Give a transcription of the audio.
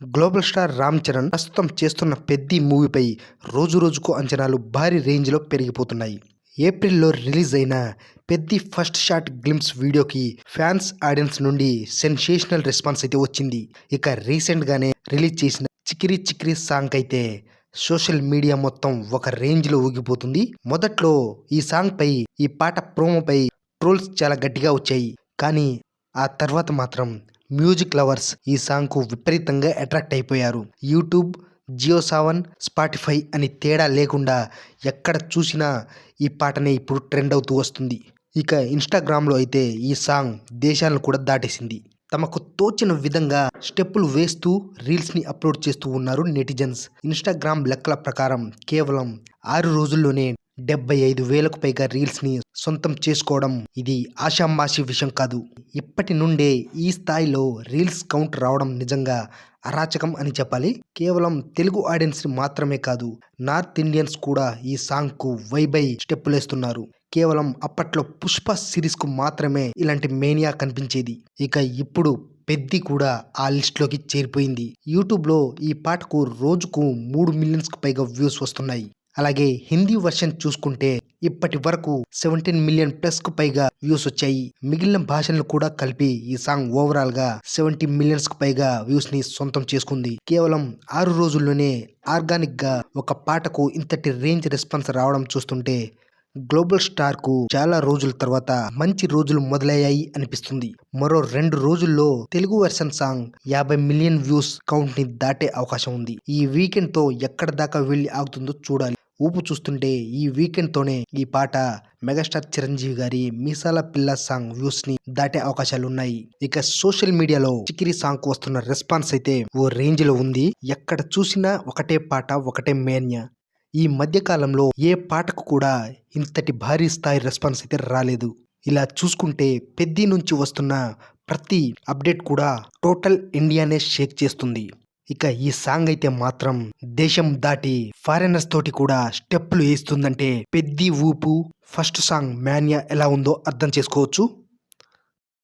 Global star Ram Charan ప్రస్తుతం చేస్తున్న పెద్ది మూవీపై రోజు రోజుకు అంచనాలు భారీ రేంజ్లో పెరిగిపోతున్నాయి. ఏప్రిల్లో రిలీజ్ అయిన పెద్ది ఫస్ట్ షాట్ గ్లిమ్స్ వీడియోకి ఫ్యాన్స్ ఆడియన్స్ నుండి సెన్సేషనల్ రెస్పాన్స్ అయితే వచ్చింది. ఇక రీసెంట్గానే రిలీజ్ చేసిన చికిరి చికిరి సాంగ్ అయితే సోషల్ మీడియా మొత్తం ఒక రేంజ్లో ఊగిపోతుంది. మొదట్లో ఈ సాంగ్పై ఈ పాట ప్రోమోపై ట్రోల్స్ చాలా గట్టిగా వచ్చాయి. కానీ ఆ తర్వాత మాత్రం మ్యూజిక్ లవర్స్ ఈ సాంగ్కు విపరీతంగా అట్రాక్ట్ అయిపోయారు. యూట్యూబ్ జియో సావన్ స్పాటిఫై అని తేడా లేకుండా ఎక్కడ చూసినా ఈ పాటనే ఇప్పుడు ట్రెండ్ అవుతూ వస్తుంది. ఇక ఇన్స్టాగ్రామ్లో అయితే ఈ సాంగ్ దేశాలను కూడా దాటేసింది. తమకు తోచిన విధంగా స్టెప్పులు వేస్తూ రీల్స్ని అప్లోడ్ చేస్తూ ఉన్నారు నెటిజన్స్. ఇన్స్టాగ్రామ్ లెక్కల ప్రకారం కేవలం ఆరు రోజుల్లోనే డెబ్బై ఐదు వేలకు పైగా రీల్స్ని సొంతం చేసుకోవడం ఇది ఆషామాషి విషయం కాదు. ఇప్పటి నుండే ఈ స్థాయిలో రీల్స్ కౌంట్ రావడం నిజంగా అరాచకం అని చెప్పాలి. కేవలం తెలుగు ఆడియన్స్ మాత్రమే కాదు నార్త్ ఇండియన్స్ కూడా ఈ సాంగ్కు వైబై స్టెప్పులేస్తున్నారు. కేవలం అప్పట్లో పుష్ప సిరీస్కు మాత్రమే ఇలాంటి మేనియా కనిపించేది. ఇక ఇప్పుడు పెద్ది కూడా ఆ లిస్ట్లోకి చేరిపోయింది. యూట్యూబ్లో ఈ పాటకు రోజుకు మూడు మిలియన్స్కు పైగా వ్యూస్ వస్తున్నాయి. అలాగే హిందీ వర్షన్ చూసుకుంటే ఇప్పటి వరకు సెవెంటీన్ మిలియన్ ప్లస్కు పైగా వ్యూస్ వచ్చాయి. మిగిలిన భాషలను కూడా కలిపి ఈ సాంగ్ ఓవరాల్గా సెవెంటీ మిలియన్స్కు పైగా వ్యూస్ని సొంతం చేసుకుంది. కేవలం ఆరు రోజుల్లోనే ఆర్గానిక్గా ఒక పాటకు ఇంతటి రేంజ్ రెస్పాన్స్ రావడం చూస్తుంటే గ్లోబల్ స్టార్కు చాలా రోజుల తర్వాత మంచి రోజులు మొదలయ్యాయి అనిపిస్తుంది. మరో రెండు రోజుల్లో తెలుగు వెర్షన్ సాంగ్ యాభై మిలియన్ వ్యూస్ కౌంట్ని దాటే అవకాశం ఉంది. ఈ వీకెండ్తో ఎక్కడ దాకా వెళ్ళి ఆగుతుందో చూడాలి. ఊపు చూస్తుంటే ఈ వీకెండ్ తోనే ఈ పాట మెగాస్టార్ చిరంజీవి గారి మీసాల పిల్ల సాంగ్ వ్యూస్ని దాటే అవకాశాలు ఉన్నాయి ఇక సోషల్ మీడియాలో చికిరి సాంగ్కు వస్తున్న రెస్పాన్స్ అయితే ఓ రేంజ్లో ఉంది. ఎక్కడ చూసినా ఒకటే పాట ఒకటే మేన్య. ఈ మధ్యకాలంలో ఏ పాటకు కూడా ఇంతటి భారీ స్థాయి రెస్పాన్స్ అయితే రాలేదు. ఇలా చూసుకుంటే పెద్ది నుంచి వస్తున్న ప్రతి అప్డేట్ కూడా టోటల్ ఇండియానే షేక్ చేస్తుంది. ఇక ఈ సాంగ్ అయితే మాత్రం దేశం దాటి ఫారినర్స్ తోటి కూడా స్టెప్పులు వేస్తుందంటే పెద్ది ఊపు. ఫస్ట్ సాంగ్ మాన్యా ఎలా ఉందో అర్థం చేసుకోవచ్చు.